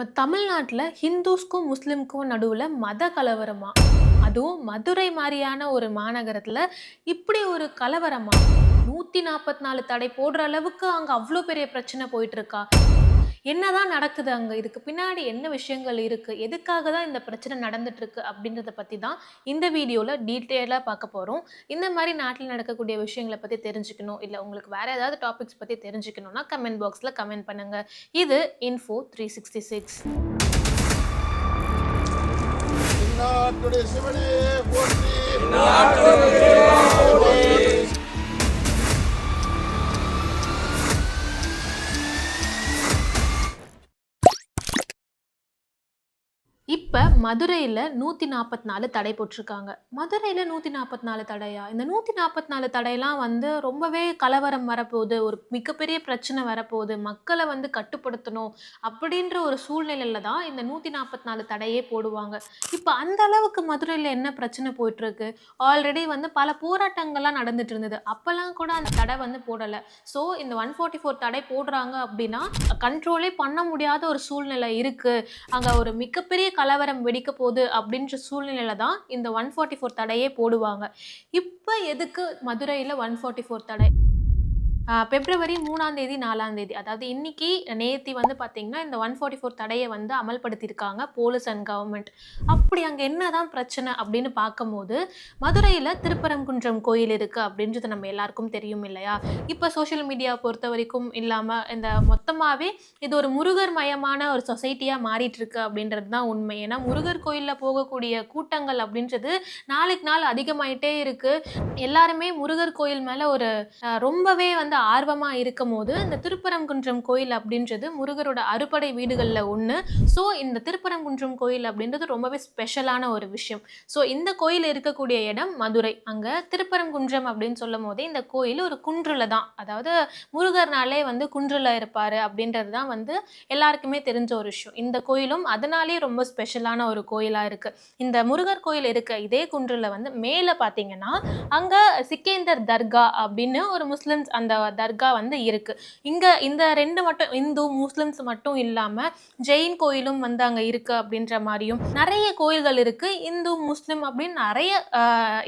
நம்ம தமிழ்நாட்டில் ஹிந்துஸ்க்கும் முஸ்லீம்க்கும் நடுவில் மத கலவரமா? அதுவும் மதுரை மாதிரியான ஒரு மாநகரத்தில் இப்படி ஒரு கலவரமா? நூற்றி நாற்பத்தி நாலு தடை போடுற அளவுக்கு அங்கே அவ்வளோ பெரிய பிரச்சனை போயிட்டு இருக்கா? என்னதான் நடக்குது அங்கே? இதுக்கு பின்னாடி என்ன விஷயங்கள் இருக்குது எதுக்காக தான் இந்த பிரச்சனை நடந்துட்டு இருக்கு அப்படின்றத பற்றி தான் இந்த வீடியோவில் டீட்டெயிலாக பார்க்க போகிறோம் இந்த மாதிரி நாட்டில் நடக்கக்கூடிய விஷயங்களை பற்றி தெரிஞ்சுக்கணும். இல்லை உங்களுக்கு வேறு ஏதாவது டாபிக்ஸ் பற்றி தெரிஞ்சுக்கணும்னா கமெண்ட் பாக்ஸில் கமெண்ட் பண்ணுங்கள் இது இன்ஃபோ த்ரீ சிக்ஸ்டி சிக்ஸ் நாட்டுடைய சிவனே போற்றி. இப்போ மதுரையில் நூற்றி நாற்பத்தி நாலு தடை போட்டிருக்காங்க. மதுரையில் நூற்றி நாற்பத்தி நாலு தடையா? இந்த நூற்றி நாற்பத்தி நாலு தடையெல்லாம் வந்து ரொம்பவே கலவரம் வரப்போகுது. ஒரு மிகப்பெரிய பிரச்சனை வரப்போகுது. மக்களை வந்து கட்டுப்படுத்தணும் அப்படின்ற ஒரு சூழ்நிலையில தான் இந்த நூற்றி நாற்பத்தி நாலு தடையே போடுவாங்க. இப்போ அந்த அளவுக்கு மதுரையில் என்ன பிரச்சனை போயிட்டுருக்கு? ஆல்ரெடி வந்து பல போராட்டங்கள்லாம் நடந்துட்டு இருந்தது. அப்போல்லாம் கூட அந்த தடை வந்து போடலை. ஸோ இந்த ஒன் ஃபார்ட்டி ஃபோர் தடை போடுறாங்க அப்படின்னா கண்ட்ரோலே பண்ண முடியாத ஒரு சூழ்நிலை இருக்குது அங்கே ஒரு மிகப்பெரிய கலவரம் வெடிக்க போகுது அப்படின்ற சூழ்நிலையில தான் இந்த ஒன் ஃபார்ட்டி ஃபோர் தடையே போடுவாங்க. இப்போ எதுக்கு மதுரையில் ஒன் ஃபார்ட்டி ஃபோர் தடை? பிப்ரவரி மூணாம் தேதி நாலாம் தேதி. அதாவது இன்னைக்கு நேத்தி வந்து பார்த்தீங்கன்னா இந்த ஒன் ஃபார்ட்டி ஃபோர் தடையை வந்து அமல்படுத்தியிருக்காங்க போலீஸ் அண்ட் கவர்மெண்ட் அப்படி அங்கே என்னதான் பிரச்சனை அப்படின்னு பார்க்கும்போது மதுரையில் திருப்பரங்குன்றம் கோயில் இருக்குது அப்படின்றது நம்ம எல்லாருக்கும் தெரியும் இல்லையா? இப்போ சோஷியல் மீடியா பொறுத்த வரைக்கும் இல்லாமல் இந்த மொத்தமாகவே இது ஒரு முருகர் மயமான ஒரு சொசைட்டியாக மாறிட்டு இருக்கு அப்படின்றது தான் உண்மை. ஏன்னா முருகர் கோயிலில் போகக்கூடிய கூட்டங்கள் அப்படின்றது நாளுக்கு நாள் அதிகமாயிட்டே இருக்குது எல்லாருமே முருகர் கோயில் மேலே ஒரு ரொம்பவே வந்து ஆர்வமாக இருக்கும் போது இந்த திருப்பரங்குன்றம் கோயில் அப்படின்றது முருகரோட அறுபடை வீடுகளில் ஒன்று ஸோ இந்த திருப்பரங்குன்றம் கோயில் அப்படின்றது ரொம்பவே ஸ்பெஷலான ஒரு விஷயம். ஸோ இந்த கோயில் இருக்கக்கூடிய இடம் மதுரை. அங்கே திருப்பரங்குன்றம் அப்படின்னு சொல்லும் போதே இந்த கோயில் ஒரு குன்றுல தான். அதாவது முருகர்னாலே வந்து குன்றுல இருப்பார் அப்படின்றது தான் வந்து எல்லாருக்குமே தெரிஞ்ச ஒரு விஷயம். இந்த கோயிலும் அதனாலே ரொம்ப ஸ்பெஷலான ஒரு கோயிலாக இருக்குது இந்த முருகர் கோயில் இருக்க இதே குன்றுல வந்து மேலே பார்த்தீங்கன்னா அங்கே சிக்கேந்தர் தர்கா அப்படின்னு ஒரு முஸ்லிம்ஸ் அந்த தர்கா வந்து இருக்குது இங்கே இந்த ரெண்டு மட்டும் இந்து முஸ்லிம்ஸ் மட்டும் இல்லாமல் ஜெயின் கோயிலும் வந்து அங்கே இருக்குது அப்படின்ற மாதிரியும் நிறைய கோயில்கள் இருக்குது இந்து முஸ்லிம் அப்படின்னு நிறைய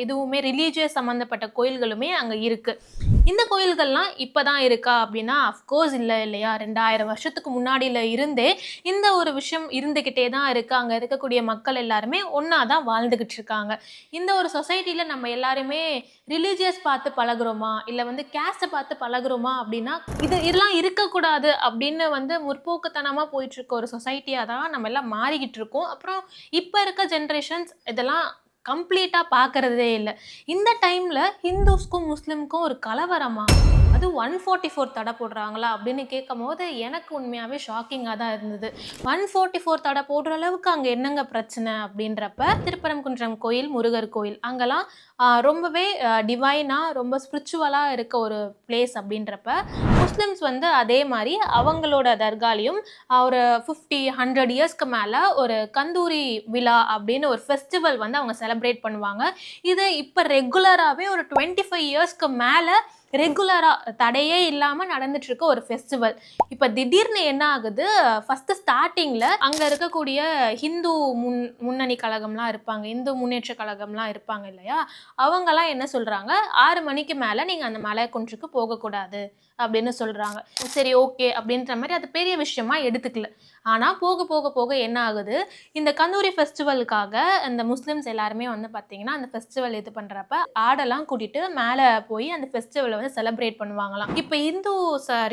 இதுவுமே ரிலீஜியஸ் சம்மந்தப்பட்ட கோயில்களுமே அங்கே இருக்குது இந்த கோயில்கள்லாம் இப்போ தான் இருக்கா அப்படின்னா அஃப்கோர்ஸ் இல்லை இல்லையா? ரெண்டாயிரம் வருஷத்துக்கு முன்னாடியில் இருந்தே இந்த ஒரு விஷயம் இருந்துக்கிட்டே தான் இருக்குது அங்கே இருக்கக்கூடிய மக்கள் எல்லாருமே ஒன்றா தான் வாழ்ந்துக்கிட்டு இருக்காங்க. இந்த ஒரு சொசைட்டியில் நம்ம எல்லாருமே ரிலீஜியஸ் பார்த்து பழகுறோமா? இல்லை வந்து கேஸ்ட்டை பார்த்து பழகுறோமா அப்படின்னா இது இதெல்லாம் இருக்கக்கூடாது அப்படின்னு வந்து முற்போக்குத்தனமாக போயிட்டு இருக்க ஒரு சொசைட்டியாக தான் நம்ம எல்லாம் மாறிக்கிட்டு இருக்கோம். அப்புறம் இப்போ இருக்க ஜென்ரேஷன்ஸ் இதெல்லாம் கம்ப்ளீட்டாக பார்க்கறதே இல்லை. இந்த டைமில் ஹிந்துஸ்க்கும் முஸ்லீம்க்கும் ஒரு கலவரமாக வந்து ஒன் ஃபார்ட்டி ஃபோர் தடை போடுறாங்களா அப்படின்னு கேட்கும் போது எனக்கு உண்மையாகவே ஷாக்கிங்காக தான் இருந்தது. ஒன் ஃபார்ட்டி ஃபோர் தடை போடுற அளவுக்கு அங்கே என்னங்க பிரச்சனை அப்படின்றப்ப திருப்பரங்குன்றம் கோயில் முருகர் கோயில் அங்கெல்லாம் ரொம்பவே டிவைனாக ரொம்ப ஸ்பிரிச்சுவலாக இருக்க ஒரு பிளேஸ் அப்படின்றப்ப முஸ்லிம்ஸ் வந்து அதே மாதிரி அவங்களோட தர்காலையும் ஒரு ஃபிஃப்டி ஹண்ட்ரட் இயர்ஸ்க்கு மேலே ஒரு கந்தூரி விழா அப்படின்னு ஒரு ஃபெஸ்டிவல் வந்து அவங்க செலிப்ரேட் பண்ணுவாங்க. இது இப்போ ரெகுலராகவே ஒரு டுவெண்ட்டி ஃபைவ் இயர்ஸ்க்கு மேலே ரெகுலராக தடையே இல்லாமல் நடந்துட்டுருக்க ஒரு ஃபெஸ்டிவல் இப்போ திடீர்னு என்ன ஆகுது? ஃபஸ்ட்டு ஸ்டார்டிங்கில் அங்கே இருக்கக்கூடிய ஹிந்து முன் முன்னணி கழகம்லாம் இருப்பாங்க. இந்து முன்னேற்ற கழகம்லாம் இருப்பாங்க இல்லையா? அவங்கெல்லாம் என்ன சொல்கிறாங்க ஆறு மணிக்கு மேலே நீங்கள் அந்த மலை குன்றுக்கு போகக்கூடாது அப்படின்னு சொல்கிறாங்க சரி ஓகே அப்படின்ற மாதிரி அது பெரிய விஷயமா எடுத்துக்கல. ஆனால் போக போக போக என்ன ஆகுது? இந்த கந்தூரி ஃபெஸ்டிவலுக்காக இந்த முஸ்லிம்ஸ் எல்லாருமே வந்து பார்த்தீங்கன்னா அந்த ஃபெஸ்டிவல் இது பண்ணுறப்ப ஆடெல்லாம் கூட்டிட்டு மேலே போய் அந்த ஃபெஸ்டிவலை வந்து செலிப்ரேட் பண்ணுவாங்களாம். இப்போ இந்து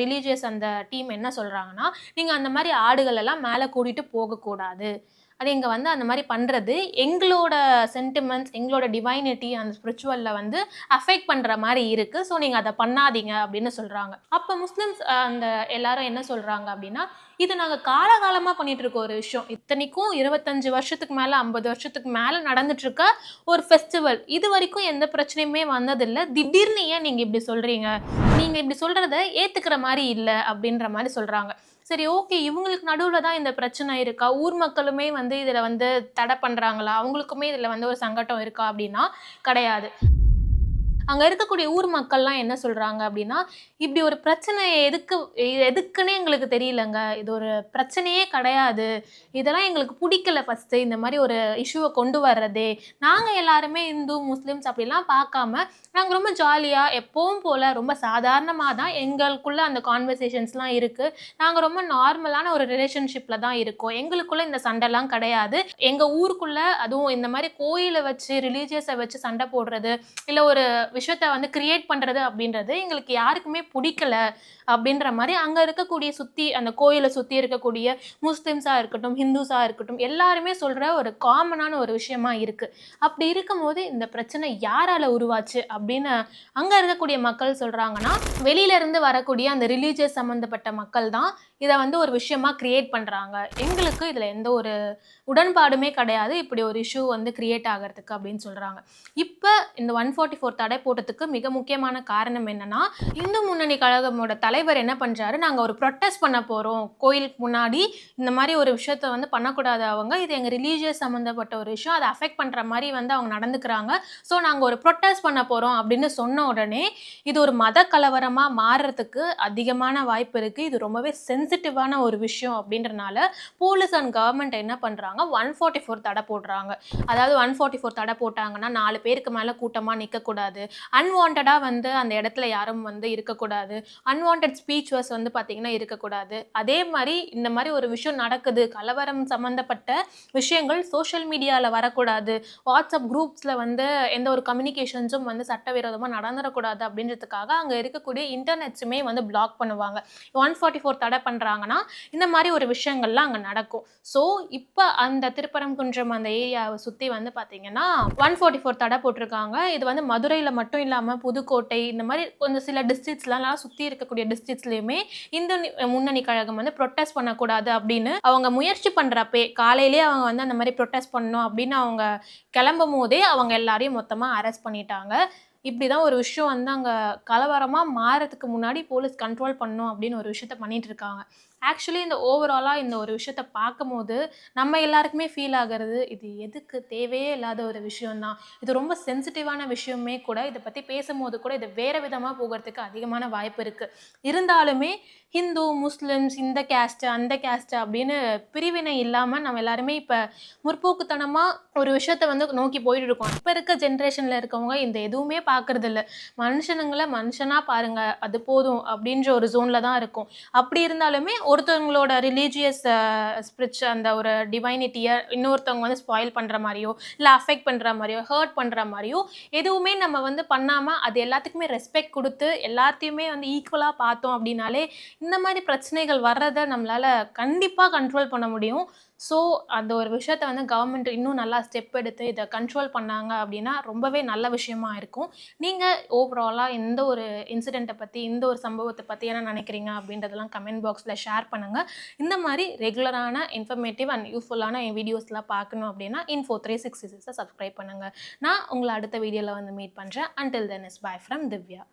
ரிலீஜியஸ் அந்த டீம் என்ன சொல்கிறாங்கன்னா நீங்கள் அந்த மாதிரி ஆடுகள் எல்லாம் மேலே கூட்டிட்டு போகக்கூடாது. அது இங்கே வந்து அந்த மாதிரி பண்ணுறது எங்களோட சென்டிமெண்ட்ஸ் எங்களோட டிவைனிட்டி அந்த ஸ்பிரிச்சுவலில் வந்து அஃபெக்ட் பண்ணுற மாதிரி இருக்குது ஸோ நீங்கள் அதை பண்ணாதீங்க அப்படின்னு சொல்கிறாங்க அப்போ முஸ்லிம்ஸ் அந்த எல்லாரும் என்ன சொல்கிறாங்க அப்படின்னா இது நாங்கள் காலகாலமாக பண்ணிட்டு இருக்க ஒரு விஷயம். இத்தனைக்கும் இருபத்தஞ்சு வருஷத்துக்கு மேலே ஐம்பது வருஷத்துக்கு மேலே நடந்துட்டு இருக்க ஒரு ஃபெஸ்டிவல் இது வரைக்கும் எந்த பிரச்சனையுமே வந்ததில்லை. திடீர்னு ஏன் நீங்கள் இப்படி சொல்கிறீங்க நீங்கள் இப்படி சொல்கிறத ஏற்றுக்கிற மாதிரி இல்லை அப்படின்ற மாதிரி சொல்கிறாங்க சரி ஓகே இவங்களுக்கு நடுவில் தான் இந்த பிரச்சனை இருக்கா? ஊர் மக்களுமே வந்து இதில் வந்து தடை பண்ணுறாங்களா அவங்களுக்குமே இதில் வந்து ஒரு சங்கடம் இருக்கா அப்படின்னா கிடையாது. அங்கே இருக்கக்கூடிய ஊர் மக்கள்லாம் என்ன சொல்கிறாங்க அப்படின்னா இப்படி ஒரு பிரச்சனை எதுக்கு இது எதுக்குன்னே எங்களுக்கு தெரியலங்க. இது ஒரு பிரச்சனையே கிடையாது. இதெல்லாம் எங்களுக்கு பிடிக்கல ஃபஸ்ட்டு இந்த மாதிரி ஒரு இஷ்யூவை கொண்டு வர்றதே. நாங்கள் எல்லாருமே இந்து முஸ்லீம்ஸ் அப்படிலாம் பார்க்காம நாங்கள் ரொம்ப ஜாலியாக எப்பவும் போல் ரொம்ப சாதாரணமாக தான் எங்களுக்குள்ள அந்த கான்வர்சேஷன்ஸ்லாம் இருக்குது நாங்கள் ரொம்ப நார்மலான ஒரு ரிலேஷன்ஷிப்பில் தான் இருக்கோம். எங்களுக்குள்ளே இந்த சண்டைலாம் கிடையாது. எங்கள் ஊருக்குள்ளே அதுவும் இந்த மாதிரி கோயிலை வச்சு ரிலீஜியஸை வச்சு சண்டை போடுறது இல்லை ஒரு விஷயத்த வந்து கிரியேட் பண்ணுறது அப்படின்றது எங்களுக்கு யாருக்குமே பிடிக்கல அப்படின்ற மாதிரி அங்கே இருக்கக்கூடிய சுற்றி அந்த கோயிலை சுற்றி இருக்கக்கூடிய முஸ்லீம்ஸாக இருக்கட்டும் ஹிந்துஸாக இருக்கட்டும் எல்லாருமே சொல்கிற ஒரு காமனான ஒரு விஷயமா இருக்குது அப்படி இருக்கும்போது இந்த பிரச்சனை யாரால உருவாச்சு அப்படின்னு அங்கே இருக்கக்கூடிய மக்கள் சொல்கிறாங்கன்னா வெளியிலேருந்து வரக்கூடிய அந்த ரிலீஜியஸ் சம்மந்தப்பட்ட மக்கள் தான் இதை வந்து ஒரு விஷயமா கிரியேட் பண்ணுறாங்க எங்களுக்கு இதில் எந்த ஒரு உடன்பாடுமே கிடையாது. இப்படி ஒரு இஷ்யூ வந்து கிரியேட் ஆகிறதுக்கு அப்படின்னு சொல்கிறாங்க இப்போ இந்த ஒன் ஃபார்ட்டி ஃபோர் தடை கூட்டத்துக்கு மிக முக்கியமான காரணம் என்னன்னா இந்து முன்னணி கழகமோட தலைவர் என்ன பண்ணுறாரு நாங்கள் ஒரு ப்ரொட்டஸ்ட் பண்ண போகிறோம் கோயிலுக்கு முன்னாடி இந்த மாதிரி ஒரு விஷயத்த வந்து பண்ணக்கூடாது அவங்க. இது எங்கள் ரிலீஜியஸ் சம்மந்தப்பட்ட ஒரு விஷயம். அதை அஃபெக்ட் பண்ணுற மாதிரி வந்து அவங்க நடந்துக்கிறாங்க. ஸோ நாங்கள் ஒரு ப்ரொட்டஸ்ட் பண்ண போகிறோம் அப்படின்னு சொன்ன உடனே இது ஒரு மத கலவரமாக மாறுறதுக்கு அதிகமான வாய்ப்பு இருக்குது இது ரொம்பவே சென்சிட்டிவான ஒரு விஷயம் அப்படின்றனால போலீஸ் அண்ட் கவர்மெண்ட் என்ன பண்ணுறாங்க ஒன் ஃபார்ட்டி ஃபோர் தடை போடுறாங்க. அதாவது ஒன் ஃபார்ட்டி ஃபோர் தடை போட்டாங்கன்னா நாலு பேருக்கு மேலே கூட்டமாக நிற்கக்கூடாது அன்வான்டாக வந்து அந்த இடத்துல யாரும் வந்து இருக்கக்கூடாது. அன்வான்ட் ஸ்பீச்சஸ் வந்து பார்த்திங்கன்னா இருக்கக்கூடாது. அதே மாதிரி இந்த மாதிரி ஒரு விஷயம் நடக்குது. கலவரம் சம்மந்தப்பட்ட விஷயங்கள் சோஷியல் மீடியாவில் வரக்கூடாது. வாட்ஸ்அப் குரூப்ஸில் வந்து எந்த ஒரு கம்யூனிகேஷன்ஸும் வந்து சட்டவிரோதமாக நடந்துடக்கூடாது அப்படின்றதுக்காக அங்கே இருக்கக்கூடிய இன்டர்நெட்ஸுமே வந்து பிளாக் பண்ணுவாங்க. ஒன் ஃபார்ட்டி ஃபோர் தடை பண்ணுறாங்கன்னா இந்த மாதிரி ஒரு விஷயங்கள்லாம் அங்கே நடக்கும். ஸோ இப்போ அந்த திருப்பரங்குன்றம் அந்த ஏரியாவை சுற்றி வந்து பார்த்தீங்கன்னா ஒன் ஃபார்ட்டி ஃபோர் தடை போட்டிருக்காங்க. இது வந்து மதுரையில் மட்டும் இல்லாமல் புதுக்கோட்டை இந்த மாதிரி கொஞ்சம் சில டிஸ்ட்ரிக்ஸ்லாம் சுற்றி இருக்கக்கூடிய டிஸ்ட்ரிக்ஸ்லையுமே இந்த முன்னணி கழகம் வந்து ப்ரொட்டஸ்ட் பண்ணக்கூடாது அப்படின்னு அவங்க முயற்சி பண்ணுறப்பே காலையிலே அவங்க வந்து அந்த மாதிரி ப்ரொட்டஸ்ட் பண்ணணும் அப்படின்னு அவங்க கிளம்பும் போதே அவங்க எல்லாரையும் மொத்தமாக அரெஸ்ட் பண்ணிட்டாங்க. இப்படி தான் ஒரு விஷயம் வந்து அங்கே கலவரமாக மாறதுக்கு முன்னாடி போலீஸ் கண்ட்ரோல் பண்ணணும் அப்படின்னு ஒரு விஷயத்த பண்ணிகிட்டு இருக்காங்க. ஆக்சுவலி இந்த ஓவராலாக இந்த ஒரு விஷயத்த பார்க்கும்போது நம்ம எல்லாருக்குமே ஃபீல் ஆகிறது இது எதுக்கு? தேவையே இல்லாத ஒரு விஷயம்தான். இது ரொம்ப சென்சிட்டிவான விஷயமே கூட இதை பற்றி பேசும்போது கூட இது வேறு விதமாக போகிறதுக்கு அதிகமான வாய்ப்பு இருக்குது இருந்தாலுமே ஹிந்து முஸ்லிம்ஸ் இந்த கேஸ்ட்டு அந்த கேஸ்ட்டு அப்படின்னு பிரிவினை இல்லாமல் நம்ம எல்லாருமே இப்போ முற்போக்குத்தனமாக ஒரு விஷயத்த வந்து நோக்கி போயிட்டு இருக்கோம் இப்போ இருக்க ஜென்ரேஷனில் இருக்கவங்க இந்த எதுவுமே பார்க்கறது இல்லை மனுஷனுங்களை மனுஷனாக பாருங்கள் அது போதும் அப்படின்ற ஒரு ஜோனில் தான் இருக்கும். அப்படி இருந்தாலுமே ஒருத்தவங்களோட ரிலீஜியஸ் ஸ்பிரிச் அந்த ஒரு டிவைனிட்டியை இன்னொருத்தவங்க வந்து ஸ்பாயில் பண்ணுற மாதிரியோ இல்லை அஃபெக்ட் பண்ணுற மாதிரியோ ஹர்ட் பண்ணுற மாதிரியோ எதுவுமே நம்ம வந்து பண்ணாமல் அது எல்லாத்துக்குமே ரெஸ்பெக்ட் கொடுத்து எல்லாத்தையுமே வந்து ஈக்குவலாக பார்த்தோம் அப்படின்னாலே இந்த மாதிரி பிரச்சனைகள் வர்றதை நம்மளால் கண்டிப்பாக கண்ட்ரோல் பண்ண முடியும். ஸோ அந்த ஒரு விஷயத்த வந்து கவர்மெண்ட் இன்னும் நல்லா ஸ்டெப் எடுத்து இதை கண்ட்ரோல் பண்ணாங்க அப்படின்னா ரொம்பவே நல்ல விஷயமா இருக்கும். நீங்கள் ஓவராலாக எந்த ஒரு இன்சிடெண்ட்டை பற்றி இந்த ஒரு சம்பவத்தை பற்றி என்ன நினைக்கிறீங்க அப்படின்றதெல்லாம் கமெண்ட் பாக்ஸில் ஷேர் பண்ணுங்கள் இந்த மாதிரி ரெகுலரான இன்ஃபர்மேட்டிவ் அண்ட் யூஸ்ஃபுல்லான என் வீடியோஸ்லாம் பார்க்கணும் அப்படின்னா இன்ஃபோ த்ரீ சிக்ஸ்டி சிக்ஸை சப்ஸ்கிரைப் பண்ணுங்கள் நான் உங்களை அடுத்த வீடியோவில் வந்து மீட் பண்ணுறேன் until then is bye from Divya